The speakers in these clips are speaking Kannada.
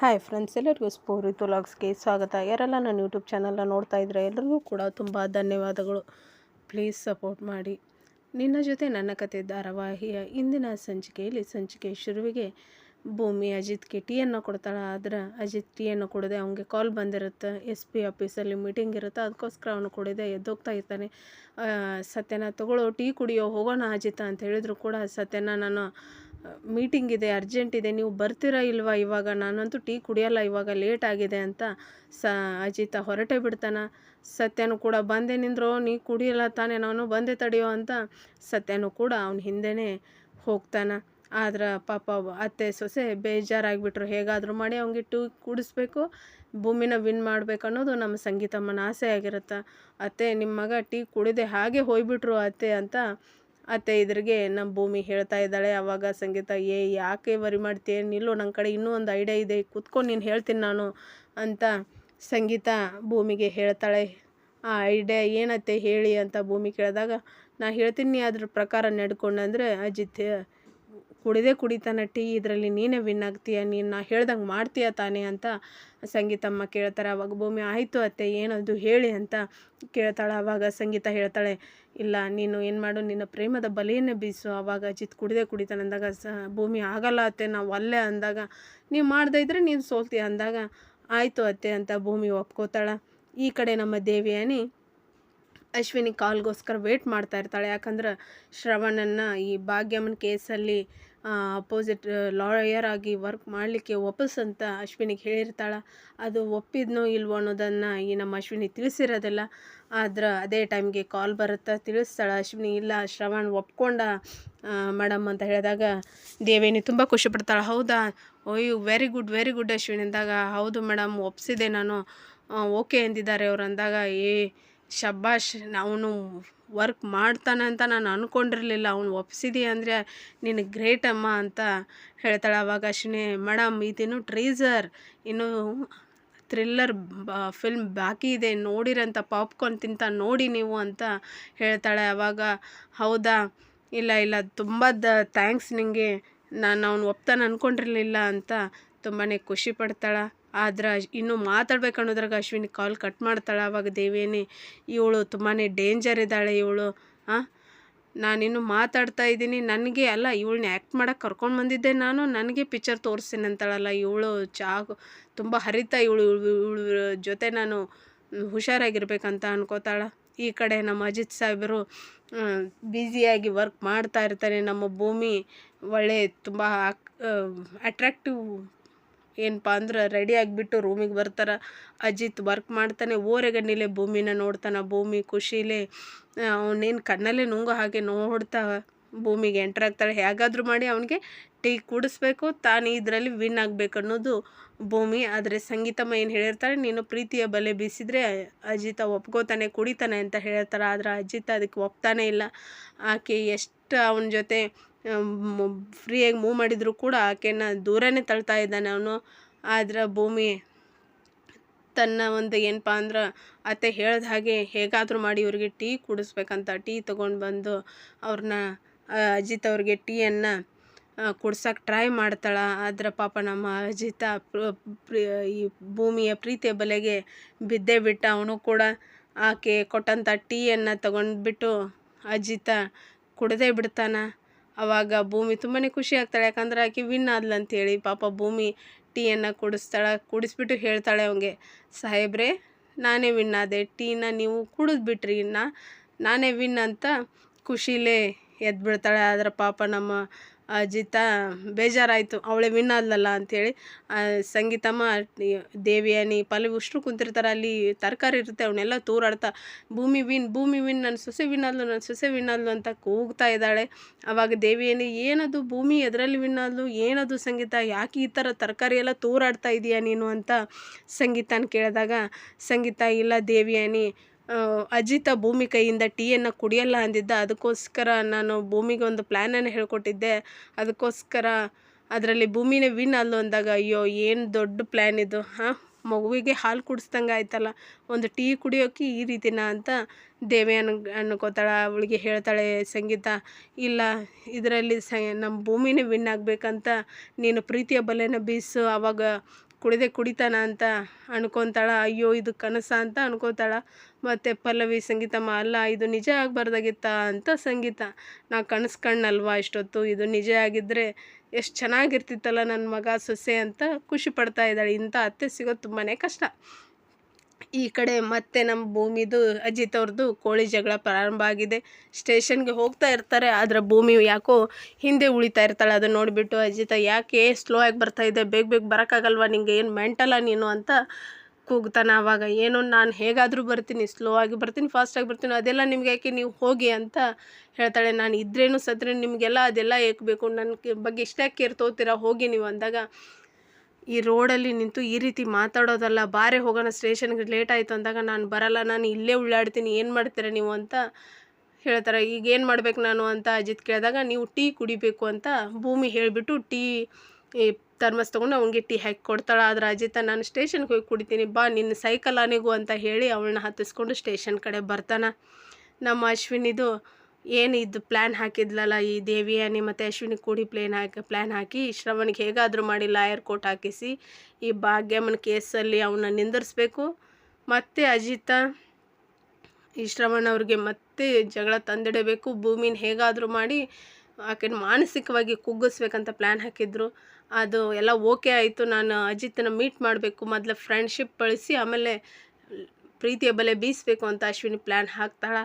ಹಾಯ್ ಫ್ರೆಂಡ್ಸ್, ಎಲ್ಲರಿಗೂ ಸ್ಪೋರಿ ತುಲಾಗ್ಸ್ಗೆ ಸ್ವಾಗತ. ಯಾರೆಲ್ಲ ನನ್ನ ಯೂಟ್ಯೂಬ್ ಚಾನಲ್ನ ನೋಡ್ತಾ ಇದ್ರೆ ಎಲ್ಲರಿಗೂ ಕೂಡ ತುಂಬ ಧನ್ಯವಾದಗಳು. ಪ್ಲೀಸ್ ಸಪೋರ್ಟ್ ಮಾಡಿ. ನಿನ್ನ ಜೊತೆ ನನ್ನ ಕತೆ ಧಾರಾವಾಹಿಯ ಇಂದಿನ ಸಂಚಿಕೆಯಲ್ಲಿ ಸಂಚಿಕೆ ಶುರುವಿಗೆ ಭೂಮಿ ಅಜಿತ್ಗೆ ಟೀಯನ್ನು ಕೊಡ್ತಾಳೆ. ಆದ್ರೆ ಅಜಿತ್ ಟೀಯನ್ನು ಕೊಡದೆ ಅವನಿಗೆ ಕಾಲ್ ಬಂದಿರುತ್ತೆ. ಎಸ್ ಪಿ ಆಫೀಸಲ್ಲಿ ಮೀಟಿಂಗ್ ಇರುತ್ತೆ. ಅದಕ್ಕೋಸ್ಕರ ಅವನು ಕೊಡದೆ ಎದ್ದೋಗ್ತಾ ಇರ್ತಾನೆ. ಸತ್ಯನ, ತಗೊಳ್ಳೋ, ಟೀ ಕುಡಿಯೋ, ಹೋಗೋಣ ಅಜಿತ್ ಅಂತ ಹೇಳಿದ್ರು ಕೂಡ ಸತ್ಯನ ನಾನು ಮೀಟಿಂಗ್ ಇದೆ, ಅರ್ಜೆಂಟ್ ಇದೆ, ನೀವು ಬರ್ತೀರಾ ಇಲ್ವಾ ಇವಾಗ? ನಾನಂತೂ ಟೀ ಕುಡಿಯೋಲ್ಲ, ಇವಾಗ ಲೇಟ್ ಆಗಿದೆ ಅಂತ ಸ ಅಜಿತ ಹೊರಟೇ ಬಿಡ್ತಾನೆ. ಸತ್ಯನು ಕೂಡ ಬಂದೆ ನಿಂದ್ರೋ, ನೀ ಕುಡಿಯಲ್ಲ ತಾನೆ, ನಾನು ಬಂದೆ ತಡೆಯೋ ಅಂತ ಸತ್ಯನು ಕೂಡ ಅವನ ಹಿಂದೆನೇ ಹೋಗ್ತಾನ. ಆದ್ರೆ ಪಾಪ ಅತ್ತೆ, ಸೊಸೆ ಬೇಜಾರಾಗಿಬಿಟ್ರು. ಹೇಗಾದರೂ ಮಾಡಿ ಅವ್ನಿಗೆ ಟೂ ಕುಡಿಸ್ಬೇಕು, ಭೂಮಿನ ವಿನ್ ಮಾಡ್ಬೇಕು ಅನ್ನೋದು ನಮ್ಮ ಸಂಗೀತಮ್ಮನ ಆಸೆ ಆಗಿರುತ್ತೆ ಅತ್ತೆ ನಿಮ್ಮ ಮಗ ಟೀ ಕುಡಿದೆ ಹಾಗೆ ಹೋಯ್ಬಿಟ್ರು ಅತ್ತೆ ಅಂತ ಅತ್ತೆ ಇದ್ರಿಗೆ ನಮ್ಮ ಭೂಮಿ ಹೇಳ್ತಾ ಇದ್ದಾಳೆ. ಅವಾಗ ಸಂಗೀತ, ಏ, ಯಾಕೆ ವರಿ ಮಾಡ್ತೀಯ? ನಿಲ್ಲು ನನ್ನ ಕಡೆ ಇನ್ನೂ ಒಂದು ಐಡಿಯಾ ಇದೆ. ಕುತ್ಕೊಂಡು ನೀನು ಹೇಳ್ತೀನಿ ನಾನು ಅಂತ ಸಂಗೀತ ಭೂಮಿಗೆ ಹೇಳ್ತಾಳೆ. ಆ ಐಡಿಯಾ ಏನತ್ತೆ ಹೇಳಿ ಅಂತ ಭೂಮಿ ಕೇಳಿದಾಗ, ನಾ ಹೇಳ್ತೀನಿ ಅದ್ರ ಪ್ರಕಾರ ನಡ್ಕೊಂಡಂದ್ರೆ ಅಜಿತ್ ಕುಡಿದೇ ಕುಡಿತಾನೆ, ಟೀ ಇದರಲ್ಲಿ ನೀನೇ ವಿನ್ ಆಗ್ತೀಯ? ನೀನು ನಾ ಹೇಳ್ದಂಗೆ ಮಾಡ್ತೀಯ ತಾನೇ? ಅಂತ ಸಂಗೀತಮ್ಮ ಕೇಳ್ತಾರೆ. ಅವಾಗ ಭೂಮಿ ಆಯಿತು ಅತ್ತೆ ಏನದು ಹೇಳಿ ಅಂತ ಕೇಳ್ತಾಳೆ. ಅವಾಗ ಸಂಗೀತ ಹೇಳ್ತಾಳೆ, ಇಲ್ಲ, ನೀನು ಏನು ಮಾಡು, ನಿನ್ನ ಪ್ರೇಮದ ಬಲೆಯನ್ನೇ ಬೀಸು. ಅವಾಗ ಅಜಿತ್ ಕುಡಿದೇ ಕುಡಿತಾನೆ ಅಂದಾಗ, ಸ, ಭೂಮಿ ಆಗಲ್ಲ ಅತ್ತೆ, ನಾವು ಅಲ್ಲೇ ಅಂದಾಗ, ನೀವು ಮಾಡದೇ ಇದ್ರೆ ನೀನು ಸೋಲ್ತೀಯ ಅಂದಾಗ, ಆಯಿತು ಅತ್ತೆ ಅಂತ ಭೂಮಿ ಒಪ್ಕೋತಾಳೆ. ಈ ಕಡೆ ನಮ್ಮ ದೇವಿಯಾನಿ ಅಶ್ವಿನಿ ಕಾಲ್ಗೋಸ್ಕರ ವೇಟ್ ಮಾಡ್ತಾ ಇರ್ತಾಳೆ. ಯಾಕಂದ್ರೆ ಶ್ರವಣನ್ನ ಈ ಭಾಗ್ಯಮ್ಮನ ಕೇಸಲ್ಲಿ ಅಪೋಸಿಟ್ ಲಾಯರ್ ಆಗಿ ವರ್ಕ್ ಮಾಡಲಿಕ್ಕೆ ಅಂತ ಅಶ್ವಿನಿಗೆ ಹೇಳಿರ್ತಾಳೆ. ಅದು ಒಪ್ಪಿದ್ನೋ ಇಲ್ವೋ ಅನ್ನೋದನ್ನು ಈ ನಮ್ಮ ಅಶ್ವಿನಿ ತಿಳಿಸಿರೋದಿಲ್ಲ. ಆದ್ರೆ ಅದೇ ಟೈಮ್ಗೆ ಕಾಲ್ ಬರುತ್ತೆ ತಿಳಿಸ್ತಾಳೆ. ಅಶ್ವಿನಿ, ಇಲ್ಲ, ಶ್ರವಣ್ ಒಪ್ಕೊಂಡ ಮೇಡಮ್ ಅಂತ ಹೇಳಿದಾಗ ದೇವೇನಿ ತುಂಬ ಖುಷಿ ಪಡ್ತಾಳೆ. ಹೌದಾ? ಓಯ್ very good very good Ashwini ಅಂದಾಗ. ಹೌದು ಮೇಡಮ್ ಒಪ್ಸಿದೆ ನಾನು. ಓಕೆ ಅಂದಿದ್ದಾರೆ ಅವ್ರು ಅಂದಾಗ, ಏ, ಶಬ್ಬಾಷ್, ಅವನು ವರ್ಕ್ ಮಾಡ್ತಾನೆ ಅಂತ ನಾನು ಅಂದ್ಕೊಂಡಿರಲಿಲ್ಲ ಅವ್ನು ಒಪ್ಸಿದಿ ಅಂದರೆ ನೀನು ಗ್ರೇಟ್ ಅಮ್ಮ ಅಂತ ಹೇಳ್ತಾಳೆ ಅವಾಗ ಅಶ್ವಿನಿ. ಮೇಡಮ್ ಇದಿನ್ನು ಟ್ರೀಸರ್. ಇನ್ನು ಥ್ರಿಲ್ಲರ್ ಫಿಲ್ಮ್ ಬಾಕಿ ಇದೆ. ನೋಡಿರಂತ ಪಾಪ್ಕಾರ್ನ್ ತಿಂತ ನೋಡಿ ನೀವು ಅಂತ ಹೇಳ್ತಾಳೆ ಅವಾಗ. ಹೌದಾ? ಇಲ್ಲ ಇಲ್ಲ. ತುಂಬ ದ ಥ್ಯಾಂಕ್ಸ್ ನಿನಗೆ ನಾನು ಅವ್ನು ಒಪ್ತಾನೆ ಅಂದ್ಕೊಂಡಿರಲಿಲ್ಲ ಅಂತ ತುಂಬಾ ಖುಷಿ ಪಡ್ತಾಳೆ. ಆದ್ರೆ ಇನ್ನು ಮಾತಾಡ್ಬೇಕು ಅನ್ನೋದ್ರಾಗ ಅಶ್ವಿನಿ ಕಾಲ್ ಕಟ್ ಮಾಡ್ತಾಳೆ ಆವಾಗ ದೇವೇನಿ, ಇವಳು ತುಂಬಾ ಡೇಂಜರ್ ಇದ್ದಾಳೆ ಇವಳು ಹಾಂ ನಾನಿನ್ನು ಮಾತಾಡ್ತಾ ಇದ್ದೀನಿ, ನನಗೆ ಅಲ್ಲ ಇವಳನ್ನ ಆ್ಯಕ್ಟ್ ಮಾಡೋಕೆ ಕರ್ಕೊಂಡು ಬಂದಿದ್ದೆ ನಾನು, ನನಗೆ ಪಿಕ್ಚರ್ ತೋರಿಸ್ತೀನಿ ಅಂತಾಳಲ್ಲ, ಇವಳು ಚಾಕು ತುಂಬ ಹರಿತಾ ಇವಳು ಇವಳು ಜೊತೆ ನಾನು ಹುಷಾರಾಗಿರ್ಬೇಕಂತ ಅನ್ಕೋತಾಳೆ. ಈ ಕಡೆ ನಮ್ಮ ಅಜಿತ್ ಸಾಹೇಬರು ಬ್ಯುಸಿಯಾಗಿ ವರ್ಕ್ ಮಾಡ್ತಾ ಇರ್ತಾರೆ, ನಮ್ಮ ಭೂಮಿ ಒಳ್ಳೆ ತುಂಬ ಅಟ್ರಾಕ್ಟಿವ್ ಏನಪ್ಪ ಅಂದ್ರೆ ರೆಡಿ ಆಗಿಬಿಟ್ಟು ರೂಮಿಗೆ ಬರ್ತಾರೆ. ಅಜಿತ್ ವರ್ಕ್ ಮಾಡ್ತಾನೆ, ಓರೆಗಣ್ಣಿಲೆ ಭೂಮಿನ ನೋಡ್ತಾನೆ. ಭೂಮಿ ಖುಷಿಲೇ ಅವನೇನು ಕಣ್ಣಲ್ಲೇ ನುಂಗೋ ಹಾಗೆ ನೋಡ್ತಾ ಭೂಮಿಗೆ ಎಂಟ್ರ್ ಆಗ್ತಾಳೆ. ಹೇಗಾದರೂ ಮಾಡಿ ಅವನಿಗೆ ಟೀ ಕುಡಿಸ್ಬೇಕು, ತಾನು ಇದರಲ್ಲಿ ವಿನ್ ಆಗಬೇಕು ಅನ್ನೋದು ಭೂಮಿ. ಆದರೆ ಸಂಗೀತಮ್ಮ ಏನು ಹೇಳಿರ್ತಾರೆ ನೀನು ಪ್ರೀತಿಯ ಬಲೆ ಬೀಸಿದರೆ ಅಜಿತ ಒಪ್ಕೋತಾನೆ, ಕುಡಿತಾನೆ ಅಂತ ಹೇಳ್ತಾರೆ ಆದರೆ ಅಜಿತ ಅದಕ್ಕೆ ಒಪ್ತಾನೆ ಇಲ್ಲ. ಆಕೆ ಎಷ್ಟು ಅವನ ಜೊತೆ ಫ್ರೀಯಾಗಿ ಮೂವ್ ಮಾಡಿದರೂ ಕೂಡ ಆಕೆನ ದೂರನೇ ತಳ್ತಾ ಇದ್ದಾನೆ ಅವನು. ಆದ್ರೆ ಭೂಮಿ ತನ್ನ ಒಂದು ಏನಪ್ಪ ಅಂದ್ರೆ ಅತ್ತೆ ಹೇಳ್ದ ಹಾಗೆ ಹೇಗಾದರೂ ಮಾಡಿ ಇವ್ರಿಗೆ ಟೀ ಕುಡಿಸ್ಬೇಕಂತ ಟೀ ತೊಗೊಂಡು ಬಂದು ಅವ್ರನ್ನ ಅಜಿತ್ ಅವ್ರಿಗೆ ಟೀಯನ್ನು ಕುಡ್ಸಕ್ಕೆ ಟ್ರೈ ಮಾಡ್ತಾಳೆ. ಆದ್ರೆ ಪಾಪ ನಮ್ಮ ಅಜಿತ ಈ ಭೂಮಿಯ ಪ್ರೀತಿಯ ಬಲೆಗೆ ಬಿದ್ದೇ ಬಿಟ್ಟ ಅವನು ಕೂಡ ಆಕೆ ಕೊಟ್ಟಂಥ ಟೀಯನ್ನು ತಗೊಂಡ್ಬಿಟ್ಟು ಅಜಿತ ಕುಡದೇ ಬಿಡ್ತಾನ. ಅವಾಗ ಭೂಮಿ ತುಂಬಾ ಖುಷಿ ಆಗ್ತಾಳೆ. ಯಾಕಂದ್ರೆ ಆಕೆ ವಿನ್ ಆದ್ಲು ಅಂಥೇಳಿ ಪಾಪ ಭೂಮಿ ಟೀಯನ್ನು ಕುಡಿಸ್ತಾಳೆ, ಕುಡಿಸ್ಬಿಟ್ಟು ಹೇಳ್ತಾಳೆ ಅವನಿಗೆ ಸಾಹೇಬ್ರೆ, ನಾನೇ ವಿನ್ ಆದೆ. ಟೀನ ನೀವು ಕುಡಿದ್ಬಿಟ್ರಿ ಇನ್ನು, ನಾನೇ ವಿನ್ ಅಂತ ಖುಷಿಲೇ ಎದ್ದು ಬಿಡ್ತಾಳೆ ಆದ್ರೆ ಪಾಪ ನಮ್ಮ ಅಜಿತ ಬೇಜಾರಾಯಿತು. ಅವಳೆ ವಿನ್ ಆದ್ಲಲ್ಲ ಅಂಥೇಳಿ ಸಂಗೀತಮ್ಮ ದೇವಿಯಾನಿ ಪಲ್ಲವಿ ಉಷ್ಟ್ರು ಕುಂತಿರ್ತಾರೆ. ಅಲ್ಲಿ ತರಕಾರಿ ಇರುತ್ತೆ ಅವನ್ನೆಲ್ಲ ತೂರಾಡ್ತಾ, ಭೂಮಿ ವಿನ್ ಭೂಮಿ ವಿನ್ ನನ್ನ ಸೊಸೆ ವಿನ್ ಆದ್ಲು ನನ್ನ ಸೊಸೆ ವಿನ್ ಅಂತ ಕೂಗ್ತಾ ಇದ್ದಾಳೆ. ಅವಾಗ ದೇವಿಯಾನಿ, ಏನದು ಭೂಮಿ ಎದರಲ್ಲಿ ವಿನ್ ಏನದು ಸಂಗೀತ? ಯಾಕೆ ಈ ಥರ ತರಕಾರಿ ಎಲ್ಲ ತೂರಾಡ್ತಾ ಇದೀಯಾ ನೀನು? ಅಂತ ಸಂಗೀತನ ಕೇಳಿದಾಗ, ಸಂಗೀತ, ಇಲ್ಲ ದೇವಿಯಾನಿ ಅಜಿತ ಭೂಮಿ ಕೈಯಿಂದ ಟೀಯನ್ನು ಕುಡಿಯಲ್ಲ ಅಂದಿದ್ದ, ಅದಕ್ಕೋಸ್ಕರ ನಾನು ಭೂಮಿಗೆ ಒಂದು ಪ್ಲ್ಯಾನನ್ನು ಹೇಳಿಕೊಟ್ಟಿದ್ದೆ. ಅದಕ್ಕೋಸ್ಕರ ಅದರಲ್ಲಿ ಭೂಮಿನೇ ವಿನ್ ಅಲ್ಲು ಅಂದಾಗ, ಅಯ್ಯೋ, ಏನು ದೊಡ್ಡ ಪ್ಲ್ಯಾನ್ ಇದು, ಹಾಂ? ಮಗುವಿಗೆ ಹಾಲು ಕುಡಿಸ್ದಂಗೆ ಆಯ್ತಲ್ಲ, ಒಂದು ಟೀ ಕುಡಿಯೋಕೆ ಈ ರೀತಿನ ಅಂತ ದೇವಿ ಅನ್, ಅನ್ಕೋತಾಳೆ. ಅವಳಿಗೆ ಹೇಳ್ತಾಳೆ, ಸಂಗೀತ, ಇಲ್ಲ, ಇದರಲ್ಲಿ ಸ ನಮ್ಮ ಭೂಮಿನೇ ವಿನ್ ಆಗಬೇಕಂತ ನೀನು ಪ್ರೀತಿಯ ಬಲೆನ ಬೀಸು ಆವಾಗ ಕುಡಿದೆ ಕುಡಿತಾನ ಅಂತ ಅನ್ಕೊತಾಳ, ಅಯ್ಯೋ ಇದು ಕನಸ ಅಂತ ಅನ್ಕೋತಾಳ. ಮತ್ತು ಪಲ್ಲವಿ ಸಂಗೀತಮ್ಮ ಅಲ್ಲ ಇದು ನಿಜ ಆಗಬಾರ್ದಾಗಿತ್ತ ಅಂತ ಸಂಗೀತ. ನಾ ಕನಸು ಕಣ್ಣಲ್ವಾ ಇಷ್ಟೊತ್ತು, ಇದು ನಿಜ ಆಗಿದ್ದರೆ ಎಷ್ಟು ಚೆನ್ನಾಗಿರ್ತಿತ್ತಲ್ಲ ನನ್ನ ಮಗ ಸೊಸೆ ಅಂತ ಖುಷಿ ಪಡ್ತಾ ಇದ್ದಾಳೆ. ಇಂಥ ಅತ್ತೆ ಸಿಗೋದು ತುಂಬಾ ಕಷ್ಟ. ಈ ಕಡೆ ಮತ್ತೆ ನಮ್ಮ ಭೂಮಿದು ಅಜಿತ್ ಅವ್ರದ್ದು ಕೋಳಿ ಜಗಳ ಪ್ರಾರಂಭ ಆಗಿದೆ. ಸ್ಟೇಷನ್ಗೆ ಹೋಗ್ತಾ ಇರ್ತಾರೆ, ಆದರೆ ಭೂಮಿ ಯಾಕೋ ಹಿಂದೆ ಉಳಿತಾ ಇರ್ತಾಳೆ. ಅದನ್ನು ನೋಡಿಬಿಟ್ಟು ಅಜಿತ, ಯಾಕೆ ಸ್ಲೋ ಆಗಿ ಬರ್ತಾ ಇದೆ? ಬೇಗ ಬೇಗ ಬರೋಕ್ಕಾಗಲ್ವಾ? ನಿಂಗೆ ಏನು ಮೆಂಟಲ್ಲ ನೀನು? ಅಂತ ಕೂಗ್ತಾನೆ ಆವಾಗ ಏನು, ನಾನು ಹೇಗಾದರೂ ಬರ್ತೀನಿ. ಸ್ಲೋ ಆಗಿ ಬರ್ತೀನಿ ಫಾಸ್ಟಾಗಿ ಬರ್ತೀನಿ. ಅದೆಲ್ಲ ನಿಮ್ಗೆ ಯಾಕೆ ನೀವು ಹೋಗಿ? ಅಂತ ಹೇಳ್ತಾಳೆ. ನಾನು ಇದ್ರೇನು ಸತ್ರೆ ನಿಮಗೆಲ್ಲ ಅದೆಲ್ಲ ಏಕೆ ಬೇಕು ನನ್ನ ಬಗ್ಗೆ ಇಷ್ಟ ಕೇರ್ ತೋತೀರ ಹೋಗಿ ನೀವು ಅಂದಾಗ ಈ ರೋಡಲ್ಲಿ ನಿಂತು ಈ ರೀತಿ ಮಾತಾಡೋದಲ್ಲ, ಬಾರೆ ಹೋಗೋಣ, ಸ್ಟೇಷನ್ಗೆ ಲೇಟ್ ಆಯಿತು ಅಂದಾಗ ನಾನು ಬರಲ್ಲ, ನಾನು ಇಲ್ಲೇ ಉಳ್ಳಾಡ್ತೀನಿ, ಏನು ಮಾಡ್ತೀರಾ ನೀವು ಅಂತ ಹೇಳ್ತಾರೆ. ಈಗ ಏನು ಮಾಡ್ಬೇಕು ನಾನು ಅಂತ ಅಜಿತ್ ಕೇಳಿದಾಗ, ನೀವು ಟೀ ಕುಡಿಬೇಕು ಅಂತ ಭೂಮಿ ಹೇಳಿಬಿಟ್ಟು ಟೀ ಥರ್ಮಸ್ ತೊಗೊಂಡು ಅವ್ನಿಗೆ ಟೀ ಹಾಕಿ ಕೊಡ್ತಾಳೆ. ಆದ್ರೆ ಅಜಿತ, ನಾನು ಸ್ಟೇಷನ್ಗೆ ಹೋಗಿ ಕುಡಿತೀನಿ, ಬಾ, ನಿನ್ನ ಸೈಕಲ್ ಆನೆಗೂ ಅಂತ ಹೇಳಿ ಅವಳನ್ನ ಹತ್ತಿಸ್ಕೊಂಡು ಸ್ಟೇಷನ್ ಕಡೆ ಬರ್ತಾನೆ. ನಮ್ಮ ಅಶ್ವಿನಿದು ಏನು ಇದು ಪ್ಲ್ಯಾನ್ ಹಾಕಿದ್ಲಲ್ಲ ಈ ದೇವಿಯಾನಿ ಮತ್ತು ಅಶ್ವಿನಿ ಕೂಡಿ ಪ್ಲೇನ್ ಹಾಕಿ ಪ್ಲ್ಯಾನ್ ಹಾಕಿ ಶ್ರವಣಿಗೆ ಹೇಗಾದರೂ ಮಾಡಿ ಲಾಯರ್ ಕೋರ್ಟ್ ಹಾಕಿಸಿ ಈ ಭಾಗ್ಯಮ್ಮನ ಕೇಸಲ್ಲಿ ಅವನ್ನ ನಿಂದಿರಿಸ್ಬೇಕು. ಮತ್ತು ಅಜಿತ, ಈ ಶ್ರವಣ್ ಅವ್ರಿಗೆ ಮತ್ತೆ ಜಗಳ ತಂದಿಡಬೇಕು. ಭೂಮಿನ ಹೇಗಾದರೂ ಮಾಡಿ ಆಕೆನ ಮಾನಸಿಕವಾಗಿ ಕುಗ್ಗಿಸ್ಬೇಕಂತ ಪ್ಲ್ಯಾನ್ ಹಾಕಿದ್ರು. ಅದು ಎಲ್ಲ ಓಕೆ ಆಯಿತು. ನಾನು ಅಜಿತನ ಮೀಟ್ ಮಾಡಬೇಕು. ಮೊದಲು ಫ್ರೆಂಡ್ಶಿಪ್ ಬಳಸಿ ಆಮೇಲೆ ಪ್ರೀತಿಯ ಬಲೆ ಬೀಸಬೇಕು ಅಂತ ಅಶ್ವಿನಿ ಪ್ಲ್ಯಾನ್ ಹಾಕ್ತಾಳ.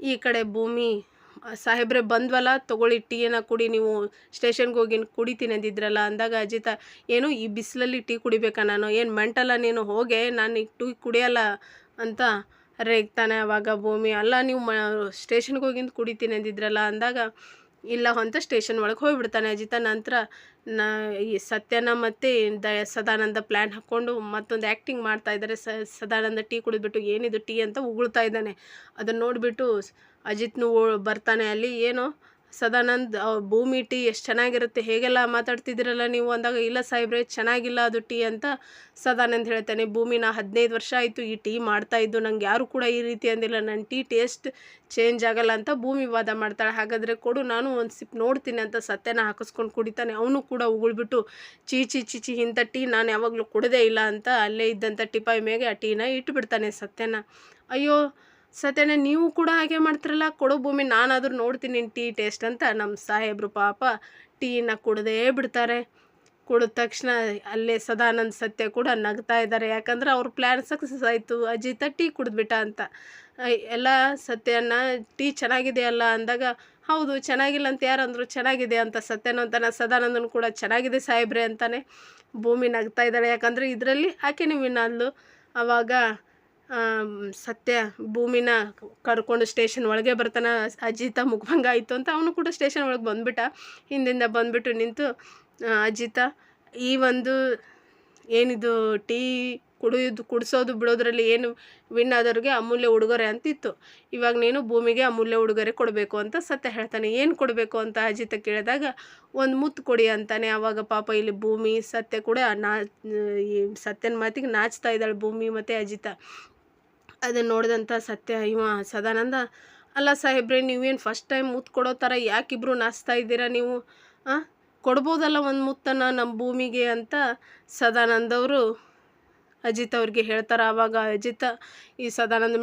ಈ ಕಡೆ ಭೂಮಿ ಸಾಹೇಬ್ರೆ ಬಂದ್ವಲ್ಲ, ತೊಗೊಳ್ಳಿ ಟೀಯನ್ನು ಕುಡಿ, ನೀವು ಸ್ಟೇಷನ್ಗೆ ಹೋಗಿ ಕುಡಿತೀನಿ ಅಂದಿದ್ರಲ್ಲ, ಅಂದಾಗ ಅಜಿತ, ಏನು ಈ ಬಿಸಿಲಲ್ಲಿ ಟೀ ಕುಡಿಬೇಕಾ ನಾನು? ಏನು ಮೆಂಟಲ್ಲ ನೀನು ಹೋಗೆ, ನಾನು ಈಗ ಟೀ ಕುಡಿಯಲ್ಲ ಅಂತ ರೇಗ್ತಾನೆ ಅವಾಗ ಭೂಮಿ. ಅಲ್ಲ, ನೀವು ಮ, ಸ್ಟೇಷನ್ಗೆ ಹೋಗಿಂದು ಕುಡಿತೀನಿ ಅಂದಿದ್ರಲ್ಲ, ಅಂದಾಗ ಇಲ್ಲ ಅಂತ ಸ್ಟೇಷನ್ ಒಳಗೆ ಹೋಗಿಬಿಡ್ತಾನೆ ಅಜಿತ. ನಂತರ ನ, ಈ ಸತ್ಯನ ಮತ್ತು ದ, ಸದಾನಂದ ಪ್ಲ್ಯಾನ್ ಹಾಕ್ಕೊಂಡು ಮತ್ತೊಂದು ಆ್ಯಕ್ಟಿಂಗ್ ಮಾಡ್ತಾ ಇದ್ದಾರೆ ಸದಾನಂದ ಟೀ ಕುಡಿದ್ಬಿಟ್ಟು ಏನಿದು ಟೀ ಅಂತ ಉಗುಳ್ತಾ ಇದ್ದಾನೆ. ಅದನ್ನು ನೋಡಿಬಿಟ್ಟು ಅಜಿತ್ನು ಬರ್ತಾನೆ ಅಲ್ಲಿ. ಏನೋ ಸದಾನಂದ್ ಭೂಮಿ ಟೀ ಎಷ್ಟು ಚೆನ್ನಾಗಿರುತ್ತೆ, ಹೇಗೆಲ್ಲ ಮಾತಾಡ್ತಿದ್ದೀರಲ್ಲ ನೀವು ಅಂದಾಗ, ಇಲ್ಲ ಸಾಹೇಬ್ರೆ, ಚೆನ್ನಾಗಿಲ್ಲ ಅದು ಟೀ ಅಂತ ಸದಾನಂದ್ ಹೇಳ್ತಾನೆ. ಭೂಮಿ, ನಾ ಹದಿನೈದು ವರ್ಷ ಆಯಿತು ಈ ಟೀ ಮಾಡ್ತಾ ಇದ್ದು, ನಂಗೆ ಯಾರು ಕೂಡ ಈ ರೀತಿ ಅಂದಿಲ್ಲ. ನನ್ನ ಟೀ ಟೇಸ್ಟ್ ಚೇಂಜ್ ಆಗಲ್ಲ ಅಂತ ಭೂಮಿ ವಾದ ಮಾಡ್ತಾಳೆ. ಹಾಗಾದರೆ ಕೊಡು, ನಾನು ಒಂದು ಸಿಪ್ ನೋಡ್ತೀನಿ ಅಂತ ಸತ್ಯನ ಹಾಕಿಸ್ಕೊಂಡು ಕುಡಿತಾನೆ. ಅವನು ಕೂಡ ಉಗುಳ್ಬಿಟ್ಟು ಚೀಚಿ ಚೀಚಿ ಇಂಥ ಟೀ ನಾನು ಯಾವಾಗಲೂ ಕುಡದೇ ಇಲ್ಲ ಅಂತ ಅಲ್ಲೇ ಇದ್ದಂಥ ಟಿಪಾಯಿ ಮೇಲೆ ಆ ಟೀನ ಇಟ್ಟುಬಿಡ್ತಾನೆ ಸತ್ಯನ. ಅಯ್ಯೋ ಸತ್ಯನ ನೀವು ಕೂಡ ಹಾಗೆ ಮಾಡ್ತಿರಲ್ಲ? ಕೊಡೋ ಭೂಮಿ ನಾನಾದರೂ ನೋಡ್ತೀನಿ ಟೀ ಟೇಸ್ಟ್ ಅಂತ. ನಮ್ಮ ಸಾಹೇಬರು ಪಾಪ ಟೀನ ಕುಡ್ದೇ ಬಿಡ್ತಾರೆ. ಕುಡಿದ ತಕ್ಷಣ ಅಲ್ಲೇ ಸದಾನಂದ್ ಸತ್ಯ ಕೂಡ ನಗ್ತಾ ಇದ್ದಾರೆ. ಯಾಕಂದ್ರೆ ಅವ್ರ ಪ್ಲ್ಯಾನ್ ಸಕ್ಸಸ್ ಆಯಿತು. ಅಜಿತ ಟೀ ಕುಡಿದ್ಬಿಟ್ಟ ಅಂತ. ಎಲ್ಲ ಸತ್ಯನ ಟೀ ಚೆನ್ನಾಗಿದೆಯಲ್ಲ ಅಂದಾಗ, ಹೌದು, ಚೆನ್ನಾಗಿಲ್ಲ ಅಂತ ಯಾರಂದ್ರು ಚೆನ್ನಾಗಿದೆ ಅಂತ ಸತ್ಯನ ಅಂತಾನೆ, ಸದಾನಂದನು ಕೂಡ ಚೆನ್ನಾಗಿದೆ ಸಾಹೇಬ್ರೆ ಅಂತಾನೆ ಭೂಮಿ ನಗ್ತಾ ಇದ್ದಾಳೆ. ಯಾಕಂದರೆ ಇದರಲ್ಲಿ ಆಕೆ ವಿನ್ ಅಂದ್ಲು ಆವಾಗ ಸತ್ಯ ಭೂಮಿನ ಕರ್ಕೊಂಡು ಸ್ಟೇಷನ್ ಒಳಗೆ ಬರ್ತಾನೆ ಅಜಿತ ಮುಖಭಂಗ ಆಯಿತು ಅಂತ ಅವನು ಕೂಡ ಸ್ಟೇಷನ್ ಒಳಗೆ ಬಂದುಬಿಟ್ಟ. ಹಿಂದಿಂದ ಬಂದುಬಿಟ್ಟು ನಿಂತು ಅಜಿತ, ಈ ಒಂದು ಏನಿದು ಟೀ ಕುಡಿಯೋದು ಕುಡಿಸೋದು ಬಿಡೋದ್ರಲ್ಲಿ ಏನು ವಿನ್ ಆದವ್ರಿಗೆ ಅಮೂಲ್ಯ ಉಡುಗೊರೆ ಅಂತಿತ್ತು. ಇವಾಗ ನೀನು ಭೂಮಿಗೆ ಅಮೂಲ್ಯ ಉಡುಗೊರೆ ಕೊಡಬೇಕು ಅಂತ ಸತ್ಯ ಹೇಳ್ತಾನೆ. ಏನು ಕೊಡಬೇಕು ಅಂತ ಅಜಿತ ಕೇಳಿದಾಗ, ಒಂದು ಮುತ್ತು ಕೊಡಿ ಅಂತಾನೆ. ಆವಾಗ ಪಾಪ ಇಲ್ಲಿ ಭೂಮಿ, ಸತ್ಯ ಕೂಡ ನಾ, ಈ ಸತ್ಯನ ಮಾತಿಗೆ ನಾಚ್ತಾ ಇದ್ದಾಳೆ ಭೂಮಿ ಮತ್ತು ಅಜಿತ. ಅದನ್ನು ನೋಡಿದಂಥ ಸತ್ಯ, ಇವ ಸದಾನಂದ, ಅಲ್ಲ ಸಾಹೇಬ್ರೆ, ನೀವೇನು ಫಸ್ಟ್ ಟೈಮ್ ಮುತ್ತು ಕೊಡೋ ಥರ ಯಾಕಿಬ್ರು ನಾಚ್ತಾ ಇದ್ದೀರಾ ನೀವು? ಕೊಡ್ಬೋದಲ್ಲ ಒಂದು ಮುತ್ತನ್ನು ನಮ್ಮ ಭೂಮಿಗೆ ಅಂತ ಸದಾನಂದ ಅವರು ಅಜಿತ್ ಅವ್ರಿಗೆ ಹೇಳ್ತಾರೆ. ಆವಾಗ ಅಜಿತ ಈ ಸದಾನಂದ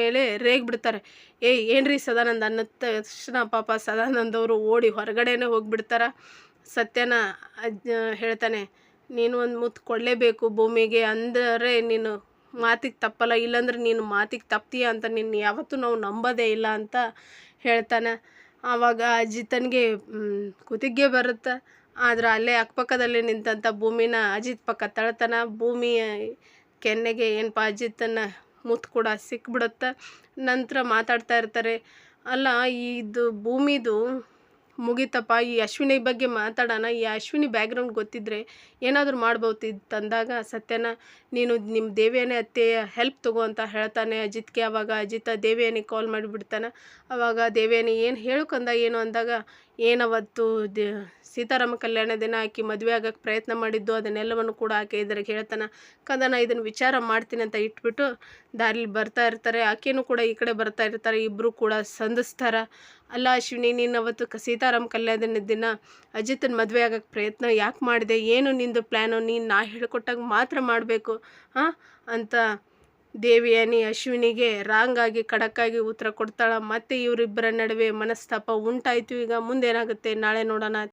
ಮೇಲೆ ರೇಗ್ ಬಿಡ್ತಾರೆ. ಏಯ್, ಏನ್ರಿ ಸದಾನಂದ? ಅನ್ನೋ ತಕ್ಷಣ ಪಾಪ ಸದಾನಂದ ಅವರು ಓಡಿ ಹೊರಗಡೆನೇ ಹೋಗಿಬಿಡ್ತಾರೆ. ಸತ್ಯನ ಅಜ್, ಹೇಳ್ತಾನೆ, ನೀನು ಒಂದು ಮುತ್ತು ಕೊಡಲೇಬೇಕು ಭೂಮಿಗೆ, ಅಂದರೆ ನೀನು ಮಾತಿಗೆ ತಪ್ಪಲ್ಲ, ಇಲ್ಲಾಂದ್ರೆ ನೀನು ಮಾತಿಗೆ ತಪ್ತೀಯ ಅಂತ ನಿನ್ನ ಯಾವತ್ತೂ ನಾವು ನಂಬೋದೇ ಇಲ್ಲ ಅಂತ ಹೇಳ್ತಾನೆ. ಆವಾಗ ಅಜಿತನಿಗೆ ಕುತ್ತಿಗೆ ಬರುತ್ತೆ. ಆದ್ರೆ ಅಲ್ಲೇ ಅಕ್ಕಪಕ್ಕದಲ್ಲಿ ನಿಂತಂಥ ಭೂಮಿನ ಅಜಿತ್ ಪಕ್ಕ ತಳ್ತಾನೆ. ಭೂಮಿ ಕೆನ್ನೆಗೆ ಏನಪ್ಪ ಅಜಿತನ ಮುತ್ತು ಕೂಡ ಸಿಕ್ಬಿಡುತ್ತೆ. ನಂತರ ಮಾತಾಡ್ತಾ ಇರ್ತಾರೆ. ಅಲ್ಲ, ಇದು ಭೂಮಿದು ಮುಗಿತಪ್ಪ, ಈ ಅಶ್ವಿನಿ ಬಗ್ಗೆ ಮಾತಾಡೋಣ. ಈ ಅಶ್ವಿನಿ ಬ್ಯಾಗ್ರೌಂಡ್ ಗೊತ್ತಿದ್ದರೆ ಏನಾದರೂ ಮಾಡ್ಬೋದಿತ್ತು ಅಂದಾಗ ಸತ್ಯನ. ನೀನು ನಿಮ್ಮ ದೇವಿಯನೇ ಅತ್ತೆಯ ಹೆಲ್ಪ್ ತಗೋ ಅಂತ ಹೇಳ್ತಾನೆ. ಅಜಿತ್ಗೆ ಅವಾಗ ಅಜಿತ ದೇವಿಯನಿಗೆ ಕಾಲ್ ಮಾಡಿಬಿಡ್ತಾನೆ. ಅವಾಗ ದೇವಿಯನಿ ಏನು ಹೇಳೋಕಂದ ಏನು ಅಂದಾಗ ಏನವತ್ತು ದೇ, ಸೀತಾರಾಮ ಕಲ್ಯಾಣ ದಿನ ಆಕಿ ಮದುವೆ ಆಗಕ್ಕೆ ಪ್ರಯತ್ನ ಮಾಡಿದ್ದು, ಅದನ್ನೆಲ್ಲವನ್ನು ಕೂಡ ಆಕೆ ಇದ್ರಾಗ ಹೇಳ್ತಾನೆ ಕಂದನ ಇದನ್ನು ವಿಚಾರ ಮಾಡ್ತೀನಿ ಅಂತ ಇಟ್ಬಿಟ್ಟು ದಾರಿಲಿ ಬರ್ತಾ ಇರ್ತಾರೆ. ಆಕೆಯೂ ಕೂಡ ಈ ಕಡೆ ಬರ್ತಾ ಇರ್ತಾರೆ ಇಬ್ಬರು ಕೂಡ ಸಂಧಿಸ್ತಾರೆ ಅಲ್ಲ, ಅಶ್ವಿನಿ ನೀನು ಅವತ್ತು ಸೀತಾರಾಮ ಕಲ್ಯಾಣ ದಿನ ಅಜಿತನ ಮದುವೆ ಆಗಕ್ಕೆ ಪ್ರಯತ್ನ ಯಾಕೆ ಮಾಡಿದೆ? ಏನು ನಿಂದು ಪ್ಲ್ಯಾನು ನೀನು ನಾ ಹೇಳ್ಕೊಟ್ಟಾಗ ಮಾತ್ರ ಮಾಡಬೇಕು ಹಾಂ ಅಂತ ದೇವಿಯಾನಿ ಅಶ್ವಿನಿಗೆ ರಾಂಗ್ ಆಗಿ ಖಡಕ್ಕಾಗಿ ಉತ್ತರ ಕೊಡ್ತಾಳೆ. ಮತ್ತೆ ಇವರಿಬ್ಬರ ನಡುವೆ ಮನಸ್ತಾಪ ಉಂಟಾಯಿತು. ಈಗ ಮುಂದೇನಾಗುತ್ತೆ? ನಾಳೆ ನೋಡೋಣ.